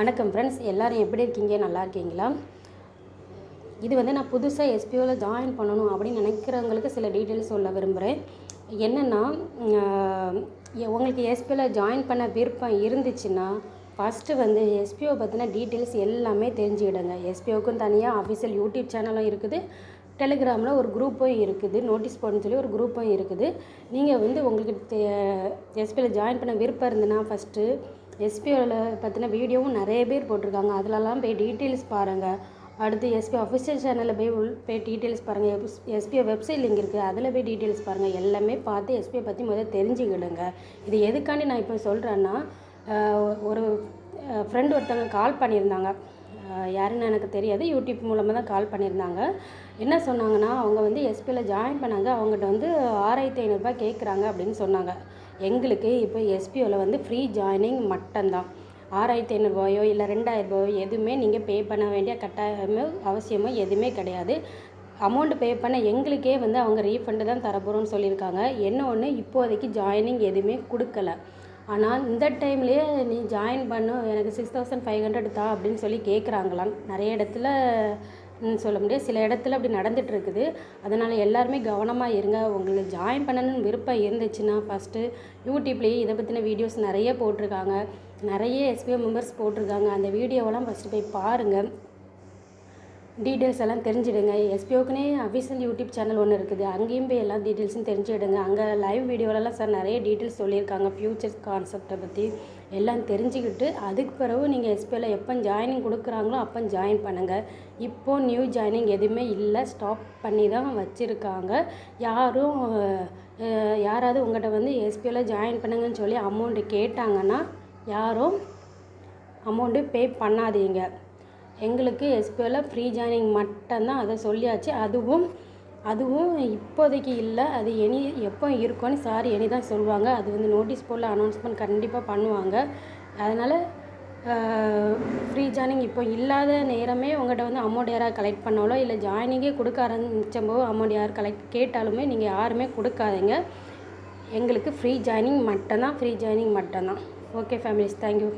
வணக்கம் ஃப்ரெண்ட்ஸ் எல்லோரும் எப்படி இருக்கீங்க? நல்லா இருக்கீங்களா? இது வந்து நான் புதுசாக எஸ்பிஓவில் ஜாயின் பண்ணணும் அப்படின்னு நினைக்கிறவங்களுக்கு சில டீட்டெயில்ஸ் சொல்ல விரும்புகிறேன் என்னென்னா உங்களுக்கு எஸ்பிஓவில் ஜாயின் பண்ண விருப்பம் இருந்துச்சுன்னா ஃபஸ்ட்டு வந்து எஸ்பிஓ பற்றின டீட்டெயில்ஸ் எல்லாமே தெரிஞ்சுக்கிடுங்க. எஸ்பிஓக்கும் தனியாக அஃபிஷியல் யூடியூப் சேனலும் இருக்குது. டெலிகிராமில் ஒரு குரூப்பும் இருக்குது. நோட்டீஸ் போர்டுன்னு சொல்லி ஒரு குரூப்பும் இருக்குது. நீங்கள் வந்து உங்களுக்கு எஸ்பியில் ஜாயின் பண்ண விருப்பம் இருந்ததுன்னா ஃபஸ்ட்டு எஸ்பிஓவில் பற்றின வீடியோவும் நிறைய பேர் போட்டிருக்காங்க. அதிலலாம் போய் டீட்டெயில்ஸ் பாருங்கள் அடுத்து எஸ்பி அஃபிஷியல் சேனலில் போய் உள் போய் டீட்டெயில்ஸ் பாருங்கள் எஸ்பிஓ வெப்சைட் லிங்க் இருக்குது அதில் போய் டீட்டெயில்ஸ் பாருங்கள் எல்லாமே பார்த்து எஸ்பிஓ பற்றி முதல்ல தெரிஞ்சுக்கிடுங்க. இது எதுக்காண்டி நான் இப்போ சொல்கிறேன்னா ஒரு ஃப்ரெண்டு ஒருத்தவங்க கால் பண்ணியிருந்தாங்க. யாருன்னு எனக்கு தெரியாது. யூடியூப் மூலமாக தான் கால் பண்ணியிருந்தாங்க. என்ன சொன்னாங்கன்னா அவங்க வந்து எஸ்பியில் ஜாயின் பண்ணாங்க. அவங்ககிட்ட வந்து ஆறாயிரத்தி ஐநூறுரூபா கேட்குறாங்க அப்படின்னு சொன்னாங்க. எங்களுக்கு இப்போ எஸ்பிஓவில் வந்து ஃப்ரீ ஜாயினிங் மட்டும்தான். ஆறாயிரத்தி ஐநூறுபாயோ இல்லை ரெண்டாயிரரூபாயோ எதுவுமே நீங்கள் பே பண்ண வேண்டிய கட்டாயமோ அவசியமோ எதுவுமே கிடையாது. அமௌண்ட் பே பண்ண எங்களுக்கே வந்து அவங்க ரீஃபண்டு தான் தரப்போகிறோம்னு சொல்லியிருக்காங்க. என்ன ஒன்று இப்போதைக்கு ஜாயினிங் எதுவுமே கொடுக்கல. ஆனால் இந்த டைம்லேயே நீ ஜாயின் பண்ணு எனக்கு சிக்ஸ் தௌசண்ட் ஃபைவ் ஹண்ட்ரட் தா அப்படின்னு சொல்லி கேட்குறாங்களாம் நிறைய இடத்துல சொல்ல முடியாது. சில இடத்துல அப்படி நடந்துட்டு இருக்குது அதனால் எல்லாருமே கவனமாக இருங்க. உங்களுக்கு ஜாயின் பண்ணணும்னு விருப்பம் இருந்துச்சுன்னா ஃபஸ்ட்டு யூடியூப்லேயே இதை பற்றின வீடியோஸ் நிறைய போட்டிருக்காங்க. நிறைய எஸ்பிஓ மெம்பர்ஸ் போட்டிருக்காங்க. அந்த வீடியோவெல்லாம் ஃபஸ்ட்டு போய் பாருங்கள் டீட்டெயில்ஸ் எல்லாம் தெரிஞ்சிடுங்க. எஸ்பிஓக்குனே அஃபிஷியல் யூடியூப் சேனல் ஒன்று இருக்குது. அங்கேயும் போய் எல்லா டீட்டெயில்ஸும் தெரிஞ்சுடுங்க. அங்கே லைவ் வீடியோவிலலாம் சார் நிறைய டீட்டெயில்ஸ் சொல்லியிருக்காங்க. ஃப்யூச்சர் கான்செப்டை பற்றி எல்லாம் தெரிஞ்சுக்கிட்டு அதுக்கு பிறகு நீங்கள் எஸ்பிஓவில் எப்போ ஜாயினிங் கொடுக்குறாங்களோ அப்போ ஜாயின் பண்ணுங்கள் இப்போது நியூ ஜாயினிங் எதுவுமே இல்லை. ஸ்டாப் பண்ணி தான் வச்சுருக்காங்க. யாரும் யாராவது உங்கள்கிட்ட வந்து எஸ்பிஓவில் ஜாயின் பண்ணுங்கன்னு சொல்லி அமௌண்ட்டு கேட்டாங்கன்னா யாரும் அமௌண்ட்டு பே பண்ணாதீங்க. எங்களுக்கு எஸ்பிஓவில் ஃப்ரீ ஜாயினிங் மட்டும்தான் அதை சொல்லியாச்சு. அதுவும் அதுவும் இப்போதைக்கு இல்லை. அது எனி எப்போ இருக்கும்னு சார் எனி தான் சொல்லுவாங்க. அது வந்து நோட்டீஸ் போர்டில் அனௌன்ஸ்மெண்ட் கண்டிப்பாக பண்ணுவாங்க. அதனால் ஃப்ரீ ஜாயினிங் இப்போ இல்லாத நேரமே உங்கள்கிட்ட வந்து அமௌண்ட் யாராவது கலெக்ட் பண்ணாலோ இல்லை ஜாயினிங்கே கொடுக்க ஆரம்பிச்சம்போது அமௌண்ட் யார் கலெக்ட் கேட்டாலுமே நீங்கள் யாருமே கொடுக்காதீங்க. எங்களுக்கு ஃப்ரீ ஜாயினிங் மட்டும்தான் ஃப்ரீ ஜாயினிங் மட்டும்தான். Okay families thank you